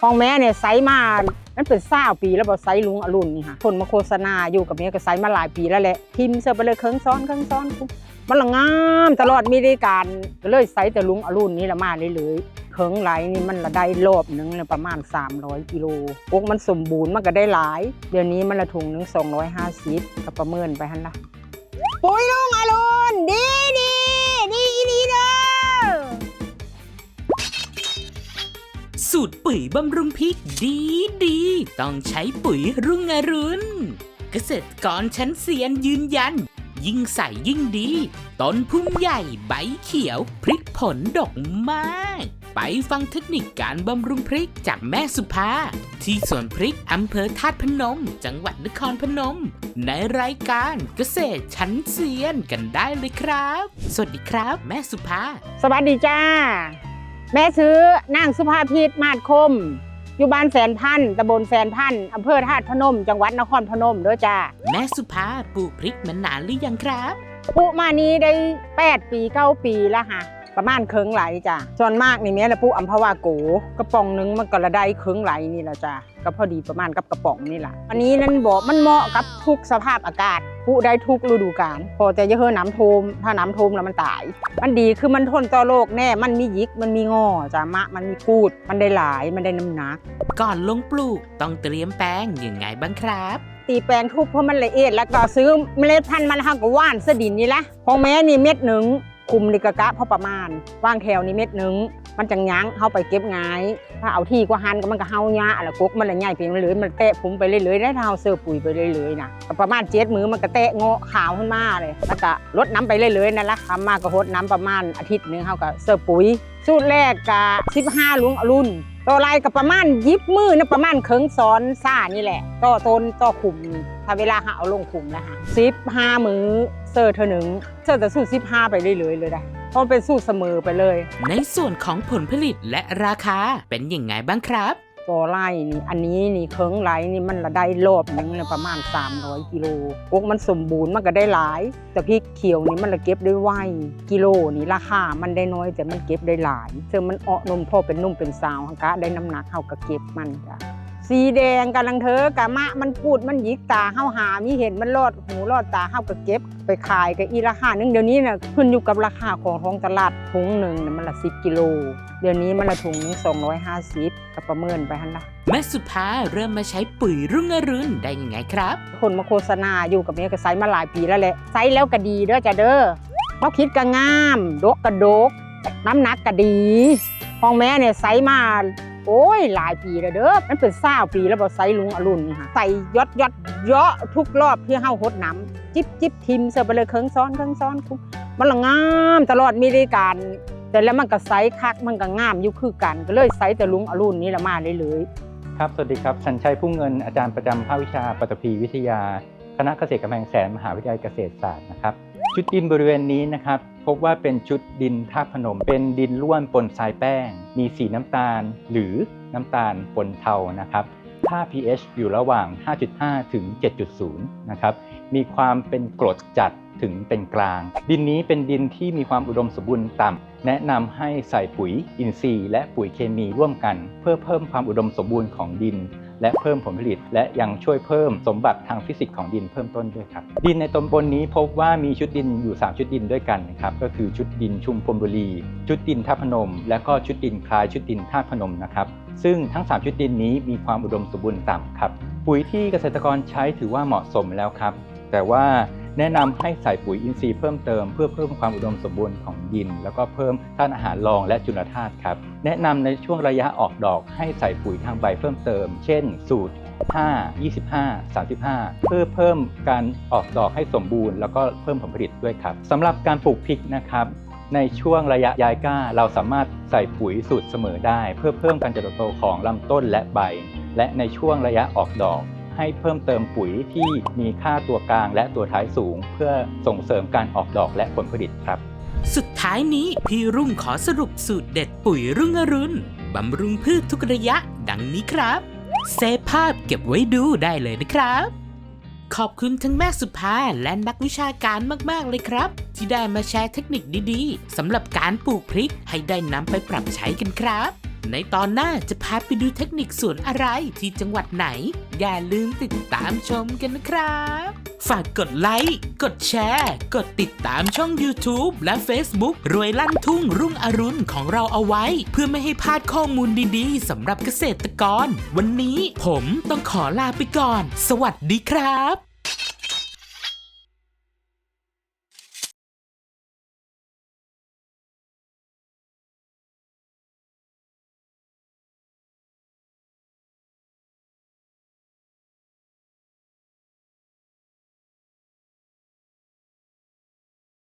ของแม่เนี่ยไซมามันเป็นเศร้าปีแล้วบอกไซลุงอรุณนี่ค่ะคนมาโฆษณาอยู่กับเมียก็ไซมาหลายปีแล้วแหละทิมเสิร์ฟไปเลยเครื่องซ้อนเครื่องซ้อนมันละงามตลอดมีได้การก็เลยไซแต่ลุงอรุณนี่ละมาเลยเลยๆเครื่องไหลนี่มันละได้รอบหนึ่งประมาณ 300 กิโลพวกมันสมบูรณ์มันก็ได้หลาย เดี๋ยวนี้มันละถุงหนึ่ง250ก็ประเมินไปหันละปุ๋ยลุงอรุณดี สูตรปุ๋ยบำรุงพริกดีดี ต้องใช้ปุ๋ยรุ่งอรุณเกษตรกรชั้นเซียนยืนยัน ยิ่งใส่ยิ่งดี ต้นพุ่มใหญ่ใบเขียว พริกผลดกมาก ไปฟังเทคนิคการบำรุงพริกจากแม่สุภา ที่สวนพริกอำเภอธาตุพนม จังหวัดนครพนม ในรายการเกษตรชั้นเซียนกันได้เลยครับ สวัสดีครับ แม่สุภา สวัสดีจ้า แม่ซื้อนางสุภาพิษมาดคม อยู่บ้านแสนพันธุ์ตำบลแสนพันธุ์อำเภอธาตุพนม จังหวัดนครพนมเด้อจ้าแม่สุภาปลูกพริกมานานหรือยังครับปุมานี้ได้ 8 ปี 9 ปีแล้วค่ะ ประมาณเคิงไหลจ้ะส่วนมากนี่แม่ละปุอัมพวาโกกระป๋องหนึงมันก็ละได้เคิงไหลนี่แหละจ้ะก็พอดีประมาณกับกระป๋องนี่แหละอันนี้นั่นบอกมันเหมาะกับทุกสภาพอากาศปุได้ทุกฤดูกาลพอแต่จะเฮอน้ำท่วมถ้าน้ำท่วมแล้วมันตาย มันดีคือมันทนต่อโรคแน่มันมีหยิกมันมีงอจ้ะมะมันมีกูด มันได้หลายมันได้น้ำหนัก ก่อนลงปลูกต้องเตรียมแป้งยังไงบ้างครับตีแปลงทุบเพราะมันละเอียดแล้วก็ซื้อเมล็ดพันธุ์มาแล้วเราก็ว่านเสดินนี่ละของแม่นี่เม็ดหนึ่ง คุมนี่กะกะพอประมาณว่างแถวนี่เม็ดหนึ่งมันจังยั้งเข้าไปเก็บง่าย ถ้าเอาที่กว่าหันก็มันก็เฮาหญ้าแล้วกกมันละใหญ่ไปมันเลยมันแตะผมไปเรื่อยๆได้ถ้าเฮาเสิร์ปุ๋ยไปเรื่อยๆนะประมาณเจ็ดมือมันก็แตะงาะขาวขึ้นมาเลยแล้วก็ลดน้ำไปเรื่อยๆนั่นแหละทำมากก็หดน้ำประมาณอาทิตย์หนึงเฮาก็เสิร์ปุ๋ยสูตรแรกกะ15หลวงอรุณต่อไรกับประมาณยิบมือนะประมาณเคิงซ้อนซ่านี่แหละต่อต้นต่อขุมถ้าเวลาหาเอาลงขุมนะคะสิบห้ามือ เสิร์ฟเธอหนึ่งเสิร์ฟแต่สูตรสิบห้าไปเรื่อยๆเลยได้เพราะมันเป็นสูตรเสมอไปเลย ในส่วนของผลผลิตและราคาเป็นยังไงบ้างครับต่อไร่นี่อันนี้นี่เคิงไรนี่มันละได้รอบหนึงเลยประมาณ 300 กิโลพวกมันสมบูรณ์มันก็ได้หลาย แต่พริกเขียวนี่มันละเก็บได้ไวกิโลนี่ราคามันได้น้อยแต่มันเก็บได้หลายเจอมันเออนมพ่อเป็นนุ่มเป็นสาวหังกะได้น้ำหนักเฮาก็เก็บมันจ้ะ สีแดงกำลังเธอกะมะมันปูดมันหยิกตาเฮาหามีเห็นมันรอดหูรอดตาเฮาก็เก็บไปขายก็อีราคาหนึงเดี๋ยวนี้น่ะขึ้นอยู่กับราคาของท้องตลาดถุงหนึ่งน่ะมันละ10กิโล เดี๋ยวนี้มันละถุงหนึง250ก็ประเมินไปหั่นละแม่สุภาเริ่มมาใช้ปุ๋ยรุ่งอรุณได้ยังไงครับ คนมาโฆษณาอยู่กับเมียก็ไซส์มาหลายปีแล้วแหละไซส์แล้วก็ดีเด้อจ้ะเด้อเขาคิดก็งาม ดกก็ดก น้ำหนักก็ดีของแม่เนี่ยไซส์มา โอ้ยหลายปีแล้วเด้อ มันเป็นเศร้าปีแล้วบอกไซส์ลุงอรุณค่ะใส่ยอดยอดเยอะทุกรอบที่เฮาหดน้ำจิบจิบทิมเสิร์ฟไปเลยเครื่องซ้อนเครื่องซ้อนคุมันละงามตลอดมีรายการแต่แล้วมันก็ไซส์คักมันก็งามอยู่คือกัน ก็เลยไซส์แต่ลุงอรุณนี่ละมาเลยเลยครับ สวัสดีครับชันชัยพุ่งเงินอาจารย์ประจำภาควิชาปฐพีวิทยา คณะเกษตรกำแพงแสนมหาวิทยาลัยเกษตรศาสตร์นะครับ ชุดดินบริเวณนี้นะครับ พบว่าเป็นชุดดินท่าพนม เป็นดินร่วนปนทรายแป้ง มีสีน้ำตาลหรือน้ำตาลปนเทานะครับค่า pH อยู่ระหว่าง 5.5 ถึง 7.0 นะครับ มีความเป็นกรดจัดถึงเป็นกลาง ดินนี้เป็นดินที่มีความอุดมสมบูรณ์ต่ำ แนะนำให้ใส่ปุ๋ยอินทรีย์และปุ๋ยเคมีร่วมกัน เพื่อเพิ่มความอุดมสมบูรณ์ของดิน และเพิ่มผลผลิต และยังช่วยเพิ่มสมบัติทางฟิสิกส์ของดินเพิ่มต้นด้วยครับ ดินในตำบลนี้พบว่ามีชุดดินอยู่ 3 ชุดดินด้วยกันนะครับก็คือชุดดินชุมพลบุรี ชุดดินท่าพนม และก็ชุดดินคลายชุดดินท่าพนมนะครับซึ่งทั้ง 3 ชุดดินนี้มีความอุดมสมบูรณ์ต่ำครับปุ๋ยที่เกษตรกรใช้ถือว่าเหมาะสมแล้วครับแต่ว่า แนะนำให้ใส่ปุ๋ยอินทรีย์เพิ่มเติมเพื่อเพิ่มความอุดมสมบูรณ์ของดิน แล้วก็เพิ่มธาตุอาหารรองและจุลธาตุครับ แนะนำในช่วงระยะออกดอกให้ใส่ปุ๋ยทางใบเพิ่มเติม เช่น สูตร 5 25 35 เพื่อเพิ่มการออกดอกให้สมบูรณ์ แล้วก็เพิ่มผลผลิตด้วยครับสำหรับการปลูกพริกนะครับในช่วงระยะย้ายก้า เราสามารถใส่ปุ๋ยสูตรเสมอได้ เพื่อเพิ่มการเจริญเติบโตของลำต้นและใบ และในช่วงระยะออกดอก ให้เพิ่มเติมปุ๋ยที่มีค่าตัวกลางและตัวท้ายสูง เพื่อส่งเสริมการออกดอกและผลผลิตครับ สุดท้ายนี้พี่รุ่งขอสรุปสูตรเด็ดปุ๋ยรุ่งอรุณบำรุงพืชทุกระยะดังนี้ครับ เซฟภาพเก็บไว้ดูได้เลยนะครับ ขอบคุณทั้งแม่สุภาและนักวิชาการมากๆเลยครับ ที่ได้มาแชร์เทคนิคดีๆสำหรับการปลูกพริกให้ได้นำไปปรับใช้กันครับ ในตอนหน้าจะพาไปดูเทคนิคสวนอะไรที่จังหวัดไหน อย่าลืมติดตามชมกันนะครับ ฝากกดไลค์ กดแชร์ กดติดตามช่อง YouTube และ Facebook รวยลั่นทุ่งรุ่งอรุณของเราเอาไว้ เพื่อไม่ให้พลาดข้อมูลดีๆสำหรับเกษตรกร วันนี้ผมต้องขอลาไปก่อน สวัสดีครับ